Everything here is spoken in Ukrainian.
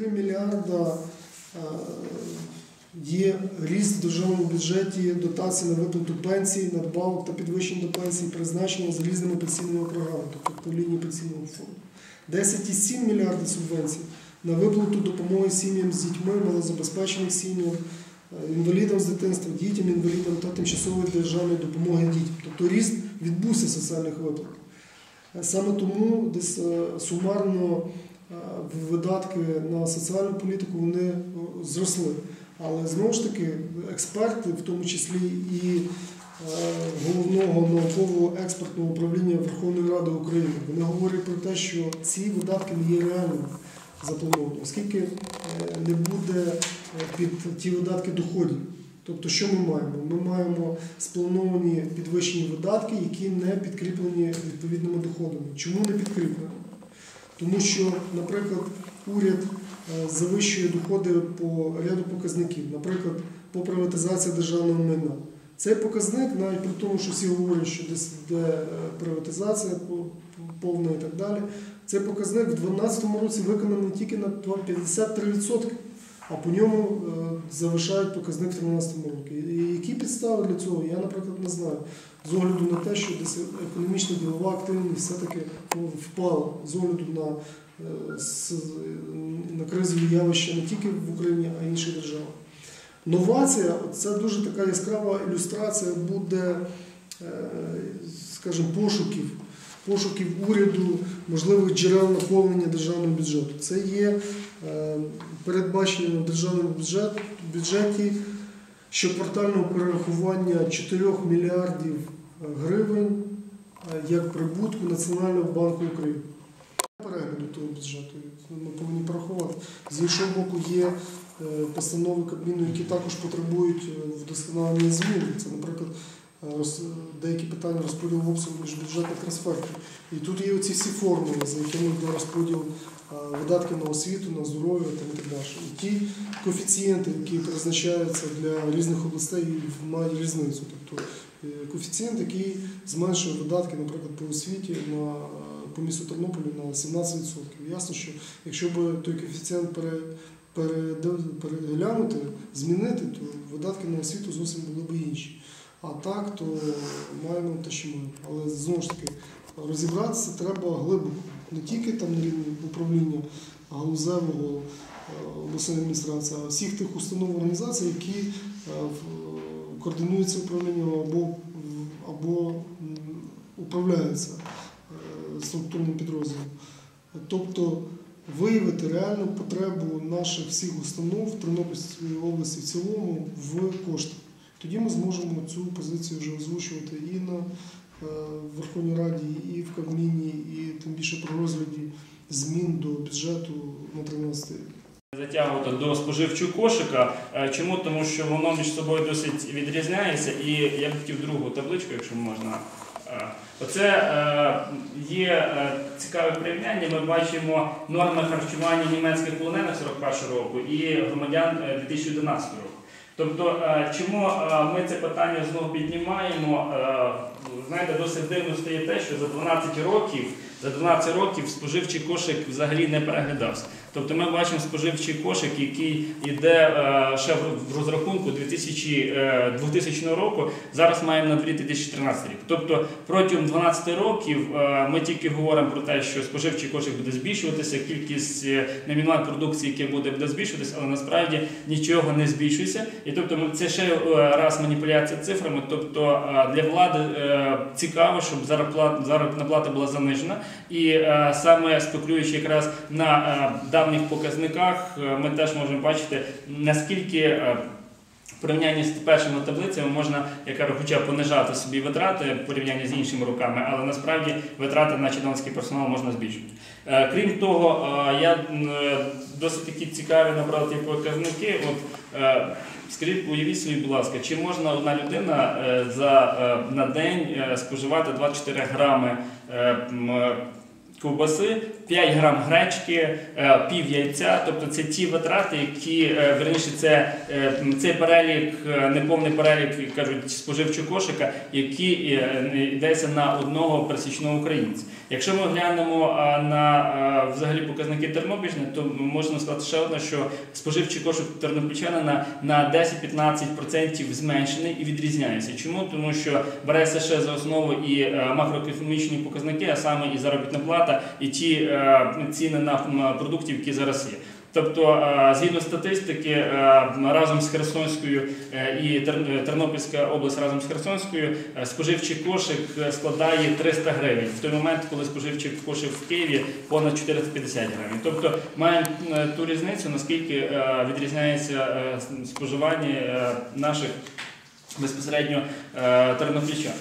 3 мільярда е, є ріст в державному бюджеті дотацій на виплату пенсій, надбавок та підвищень до пенсій, призначення за різними пенсійними програмами, тобто лінії пенсійного фонду. 10,7 мільярдів субвенцій на виплату допомоги сім'ям з дітьми, малозабезпечених сім'ям, е, інвалідам з дитинства, дітям, інвалідам та тимчасової державної допомоги дітям. Тобто ріст відбувся соціальних виплат. Е, Саме тому десь сумарно видатки на соціальну політику вони е, зросли. Але знову ж таки, експерти, в тому числі і е, головного наукового експертного управління Верховної Ради України, вони говорять про те, що ці видатки не є реальними заплановані, оскільки е, не буде е, під ті видатки доходів. Тобто, що ми маємо? Ми маємо сплановані підвищені видатки, які не підкріплені відповідними доходами. Чому не підкріплені? Тому що, наприклад, уряд е, завищує доходи по ряду показників, наприклад, по приватизації державного майна. Цей показник, навіть при тому, що всі говорять, що десь йде е, приватизація повна і так далі, цей показник в 2012 році виконаний тільки на 53%, а по ньому е, завишають показник в 2013 році. І які підстави для цього, я, наприклад, не знаю. З огляду на те, що десь економічна ділова активність все-таки ну, впала з огляду на, е, на кризові явища не тільки в Україні, а й інших державах. Новація це дуже така яскрава ілюстрація буде, е, скажімо, пошуків, пошуків уряду, можливих джерел наповнення державного бюджету. Це є е, в державному бюджет- бюджеті щоквартального перерахування 4 мільярдів гривень е, як прибутку Національного банку України. Перегляду того бюджету ми повинні порахувати. З іншого боку, є е, постанови Кабміну, які також потребують е, вдосконалення змін. Це, наприклад, е, деякі питання розподілу обсягу міжбюджетних трансфертів. І тут є оці всі формули, за якими йде розподіл е, видатків на освіту, на здоров'я і так далі. І ті коефіцієнти, які призначаються для різних областей, мають різницю. Тобто е, коефіцієнт, який зменшує видатки, наприклад, по освіті на по місту Тернополі на 17%. Ясно, що якщо б той коефіцієнт пере, переглянути, змінити, то видатки на освіту зовсім були б інші. А так, то маємо те, що маємо. Але знову ж таки, розібратися треба глибоко. Не тільки там на рівні управління галузевого е, обласної адміністрації, а всіх тих установ організацій, які е, координуються управлінням або, або управляються е, структурним підрозділом. Тобто виявити реальну потребу наших всіх установ в Тернопільській області в цілому в коштах. Тоді ми зможемо цю позицію вже озвучувати і на е, Верховній Раді, і в Кабміні, і тим більше при розгляді змін до бюджету на 13 рік. Затягувати до споживчого кошика. Е, Чому? Тому що воно між собою досить відрізняється. І я б хотів другу табличку, якщо можна. Е, Оце є цікаве порівняння. Ми бачимо норми харчування німецьких полонених 41 року і громадян е, 2011 року. Тобто, е, чому е, ми це питання знову піднімаємо? Е, Знаєте, досить дивно стає те, що за 12 років, за 12 років споживчий кошик взагалі не переглядався. Тобто ми бачимо споживчий кошик, який йде е, ще в- розрахунку 2000, е, 2000 року, зараз маємо на 2013 рік. Тобто протягом 12 років е, ми тільки говоримо про те, що споживчий кошик буде збільшуватися, кількість е, номінальної продукції, яка буде, буде збільшуватися, але насправді нічого не збільшується. І тобто це ще е, раз маніпуляція цифрами. Тобто е, для влади е, цікаво, щоб заробітна плата була занижена. І е, саме спекулюючи якраз на е, давніх показниках, е, ми теж можемо бачити, наскільки в порівнянні з першими таблицями можна, я хоча понижати собі витрати в порівнянні з іншими роками, але насправді витрати на чиновницький персонал можна збільшувати. Е, Крім того, я досить такі цікаві набрав ті показники. От, Скажіть, уявіть собі, будь ласка, чи можна одна людина е, за, е, на день е, споживати 24 грами ковбаси, 5 грам гречки, е, пів яйця. Тобто це ті витрати, які е, верніше, це е, цей перелік, неповний перелік, кажуть, споживчого кошика, е, йдеться на одного пересічного українця. Якщо ми глянемо на взагалі показники Тернопільщини, то можна сказати ще одне, що споживчий кошик тернопільчанина на 10-15% зменшений і відрізняється. Чому? Тому що береться ще за основу і макроекономічні показники, а саме і заробітна плата, і ті е, ціни на м, продуктів, які зараз є. Тобто, е, згідно статистики, е, разом з Херсонською і Тернопільська область разом з Херсонською споживчий кошик складає 300 гривень в той момент, коли споживчий кошик в Києві понад 450 гривень. Тобто маємо ту різницю, наскільки відрізняється споживання наших безпосередньо тернопільчан.